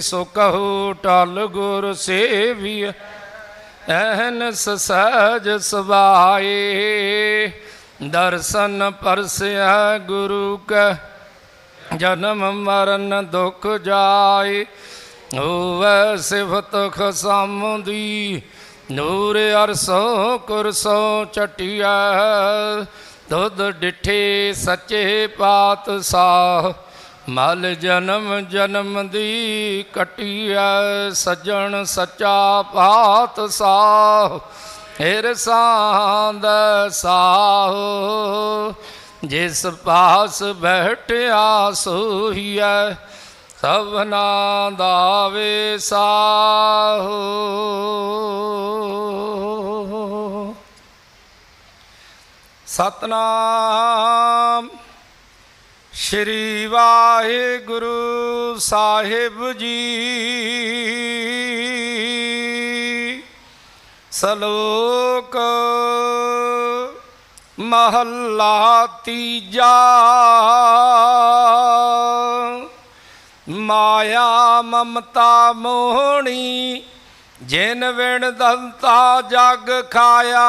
ਸੋ ਕਹੂ ਟਲ ਗੁਰ ਸੇਵੀ ਐਨਸ ਸਹਜ ਸਵਾਏ। ਦਰਸ਼ਨ ਪਰਸਿਆ ਗੁਰੂ ਕੈ, ਜਨਮ ਮਰਨ ਦੁਖ ਜਾਏ। ਹੋਵੈ ਸਿਫਤ ਖਸਮ ਦੀ ਨੂਰ ਅਰਸੋ ਕੁਰਸੋ ਚਟਿਆ ਦੁੱਧ ਡਿਠੇ ਸੱਚੇ ਪਾਤਸ਼ਾਹ ਮਲ ਜਨਮ ਜਨਮ ਦੀ ਕਟਿਆ ਸਜਣ ਸੱਚਾ ਪਾਤਸ਼ਾਹ। ਹਿਰ ਸਾਂਦ ਸਾਹ, ਜਿਸ ਪਾਸ ਬੈਠਿਆ ਸੋਹੀਐ, ਸਭਨਾ ਦਾ ਵੇ ਸਾਹੋ। ਸਤਨਾਮ। ਸ਼੍ਰੀ ਵਾਹਿਗੁਰੂ ਸਾਹਿਬ ਜੀ। ਸਲੋਕ ਮਹੱਲਾ ਤੀਜਾ। ਮਾਇਆ ਮਮਤਾ ਮੋਹਣੀ, ਜਿਨ ਵਿਣ ਦੰਤਾ ਜਗ ਖਾਇਆ।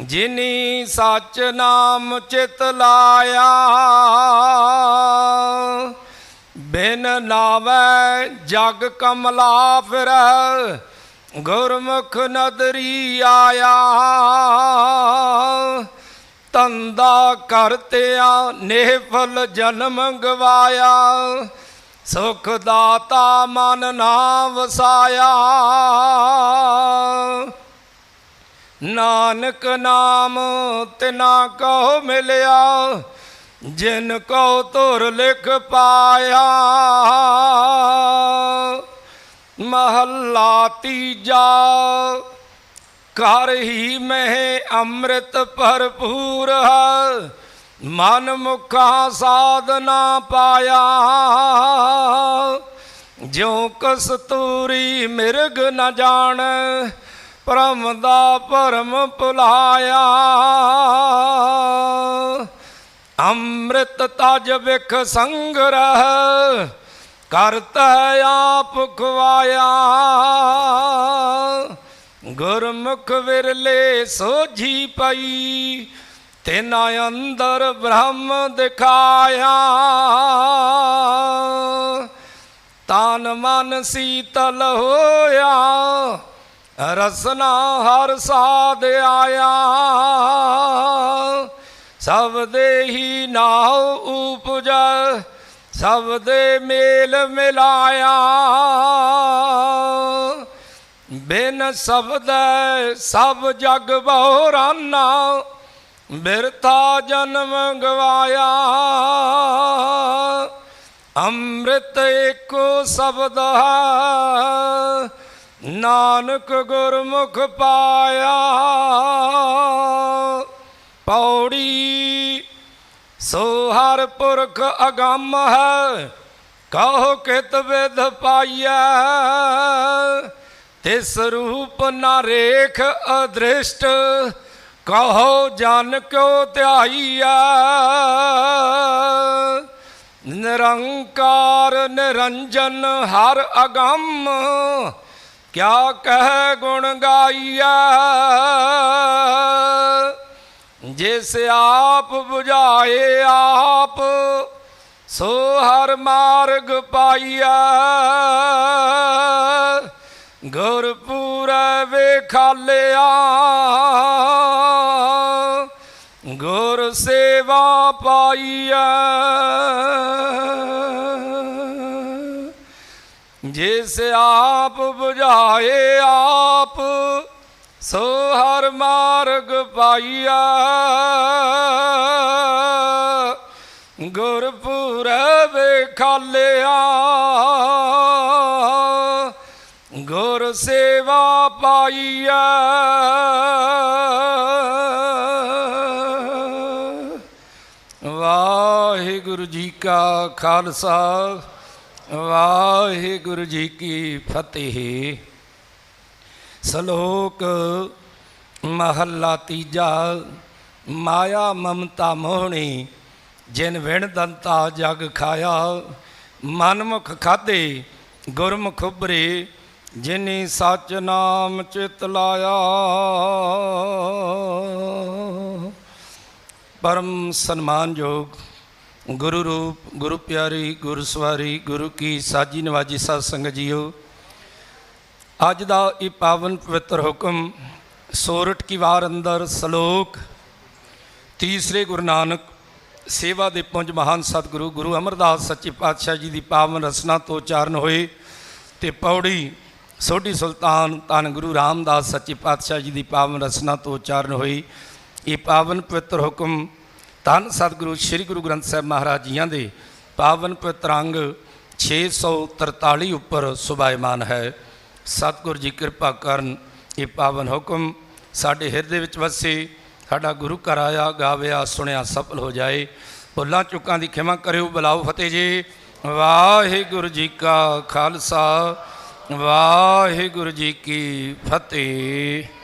ਜਿਨੀ ਸੱਚ ਨਾਮ ਚਿਤ ਲਾਇਆ, ਬਿਨ ਨਾਵੈ ਜਗ ਕਮਲਾ ਫਿਰ, ਗੁਰਮੁਖ ਨਦਰੀ ਆਇਆ। ਤੰਦਾ ਕਰਤਿਆ ਨਿਹਫਲ ਜਨਮ ਗਵਾਇਆ, ਸੁਖ ਦਾਤਾ ਮਨ ਨਾ ਵਸਾਇਆ। ਨਾਨਕ ਨਾਮ ਤਿਨਾ ਕਹੋ ਮਿਲਿਆ, ਜਿਨ ਕੋ ਤੁਰ ਲਿਖ ਪਾਇਆ। ਮਹੱਲਾ ਤੀਜਾ, ਘਰ ਹੀ ਮਹਿ ਅੰਮ੍ਰਿਤ ਭਰਪੂਰ ਹੈ, ਮਨ ਮੁਖਾ ਸਾਧਨਾ ਪਾਇਆ। ਜਿਉ ਕਸਤੂਰੀ ਮਿਰਗ ਨ ਜਾਣ ਪਰਮ ਦਾ ਭਰਮ ਭੁਲਾਇਆ। ਅੰਮ੍ਰਿਤ ਤਜ ਵਿਖ ਸੰਗਰਹ, ਕਰਤਾ ਆਪ ਖਵਾਇਆ ਗੁਰਮੁਖ ਵਿਰਲੇ ਸੋਝੀ ਪਈ, ਤੇਨਾ ਅੰਦਰ ਬ੍ਰਹਮ ਦਿਖਾਇਆ। ਤਨ ਮਨ ਸੀਤਲ ਹੋਇਆ ਰਸਨਾ ਹਰ ਸਾਧ ਆਇਆ। ਸਭ ਦੇ ਹੀ ਨਾਉ ਉਪਜੈ, ਸਭ ਦੇ ਮੇਲ ਮਿਲਾਇਆ। ਬਿਨ ਸ਼ਬਦ ਸਭ ਜਗ ਬਹੁਰਾਨਾ, ਬਿਰਥਾ ਜਨਮ ਗਵਾਇਆ। ਅੰਮ੍ਰਿਤ ਇੱਕੋ ਸ਼ਬਦ ਹੈ ਨਾਨਕ ਗੁਰਮੁਖ ਪਾਇਆ, ਪੌੜੀ ਸੋ ਹਰ ਪੁਰਖ ਅਗੰਮ ਹੈ, ਕਹੋ ਕਿਤ ਵਿਦ ਪਾਈਐ? ਤਿਸ ਰੂਪ ਨਾ ਰੇਖ ਅਦ੍ਰਿਸ਼ਟ, ਕਹੋ ਜਨ ਕਿਉ ਧਿਆਈਐ? ਨਿਰੰਕਾਰ ਨਿਰੰਜਨ ਹਰ ਅਗੰਮ ਕਿਆ ਕਹਿ ਗੁਣ ਗਾਈਐ? ਜਿਸ ਆਪ 부ਝਾਏ ਆਪ, ਸੋ ਹਰ ਮਾਰਗ ਪਾਈਐ। ਗੁਰਪੂਰੈ ਵੇਖਾਲਿਆ। ਗੁਰ ਸੇਵਾ ਪਾਈਐ। ਜਿਸ ਆਪ 부ਝਾਏ ਆਪ, ਸੋ ਹਰ ਮਾਰਗ ਪਾਈਆ ਗੁਰਪੁਰ ਖਾਲਿਆ ਗੁਰ ਗੁਰ ਸੇਵਾ ਪਾਈਐ। ਵਾਹਿਗੁਰੂ ਜੀ ਕਾ ਖਾਲਸਾ। ਵਾਹਿਗੁਰੂ ਜੀ ਕੀ ਫਤਿਹ। ਸ਼ਲੋਕ ਮਹੱਲਾ ਤੀਜਾ, ਮਾਇਆ ਮਮਤਾ ਮੋਹਣੀ, ਜਿਨ ਵਿਣ ਦੰਤਾ ਜਗ ਖਾਇਆ, ਮਨਮੁਖ ਖਾਦੇ ਗੁਰਮੁਖ ਉਬਰੇ ਜਿਨੀ ਸਚ ਨਾਮ ਚਿਤ ਲਾਇਆ। ਪਰਮ ਸਨਮਾਨਯੋਗ ਗੁਰੂ ਰੂਪ, ਗੁਰੂ ਪਿਆਰੀ, ਗੁਰੂ ਸਵਾਰੀ, ਗੁਰੂ ਕੀ ਸਾਜੀ ਨਵਾਜੀ ਸਾਧ ਸੰਗਤ ਜੀਓ, ਅੱਜ ਦਾ ਇਹ ਪਾਵਨ ਪਵਿੱਤਰ ਹੁਕਮ ਸੋਰਠ ਕੀ ਵਾਰ ਅੰਦਰ ਸ਼ਲੋਕ ਤੀਸਰੇ ਗੁਰੂ ਨਾਨਕ ਸੇਵਾ ਦੇ ਪੁੰਜ ਮਹਾਨ ਸਤਿਗੁਰੂ ਗੁਰੂ ਅਮਰਦਾਸ ਸੱਚੇ ਪਾਤਸ਼ਾਹ ਜੀ ਦੀ ਪਾਵਨ ਰਸਨਾ ਤੋਂ ਉਚਾਰਨ ਹੋਏ ਤੇ ਪੌੜੀ ਸੋਢੀ ਸੁਲਤਾਨ ਧੰਨ ਗੁਰੂ ਰਾਮਦਾਸ ਸੱਚੇ ਪਾਤਸ਼ਾਹ ਜੀ ਦੀ ਪਾਵਨ ਰਸਨਾ ਤੋਂ ਉਚਾਰਨ ਹੋਈ। ਇਹ ਪਾਵਨ ਪਵਿੱਤਰ ਹੁਕਮ ਧੰਨ ਸਤਿਗੁਰੂ ਸ੍ਰੀ ਗੁਰੂ ਗ੍ਰੰਥ ਸਾਹਿਬ ਮਹਾਰਾਜ ਜੀਆਂ ਦੇ ਪਾਵਨ ਪਵਿੱਤਰ ਅੰਗ 643 ਉੱਪਰ ਸੁਭਾਇਮਾਨ ਹੈ। ਸਤਿਗੁਰ ਜੀ ਕਿਰਪਾ ਕਰਨ ਇਹ ਪਾਵਨ ਹੁਕਮ ਸਾਡੇ ਹਿਰਦੇ ਵਿੱਚ ਵਸੇ, ਸਾਡਾ ਗੁਰੂ ਘਰ ਆਇਆ, ਗਾਵਿਆ, ਸੁਣਿਆ, ਸਫਲ ਹੋ ਜਾਏ। ਭੁੱਲਾਂ ਚੁੱਕਾਂ ਦੀ ਖਿਮਾ ਕਰਿਓ, ਬੁਲਾਓ ਫਤਿਹ ਜੀ। ਵਾਹਿਗੁਰੂ ਜੀ ਕਾ ਖਾਲਸਾ, ਵਾਹਿਗੁਰੂ ਜੀ ਕੀ ਫਤਿਹ।